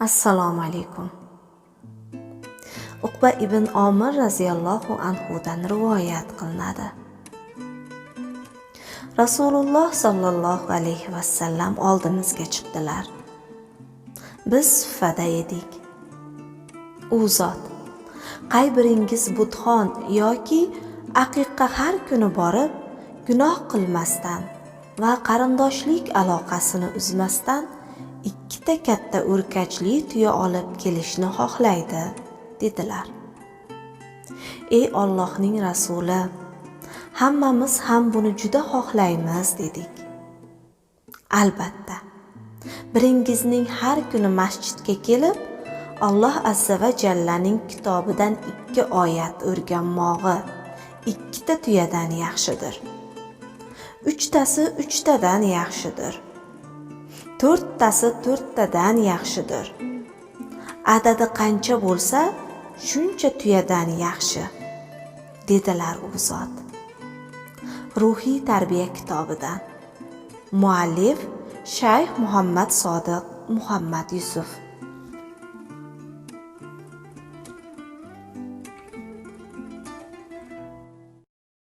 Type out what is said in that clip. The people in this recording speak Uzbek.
assalomu alaykum. Uqba ibn omir roziyallohu anhudan rivoyat qilinadi. Rasululloh sollallohu alayhi vasallam oldimizga chiqdilar. Biz suffada edik. U zot qay biringiz butxon yoki aqiqqa har kuni borib gunoh qilmasdan va qarindoshlik aloqasini uzmasdan ikkita katta o'rkachli tuya olib kelishni xohlaydi dedilar. Ey ollohning rasuli hammamiz ham buni juda xohlaymiz dedik. Albatta biringizning har kuni masjidga kelib alloh azza va jallaning kitobidan ikki oyat o'rganmog'i ikkita tuyadan yaxshidir. Uchtasi uchtadan yaxshidir. To'rttasi to'rttadan yaxshidir. Adadi qancha bo'lsa shuncha tuyadan yaxshi dedilar u zot. Ruhiy tarbiya kitobidan. Muallif shayx muhammad sodiq muhammad yusuf.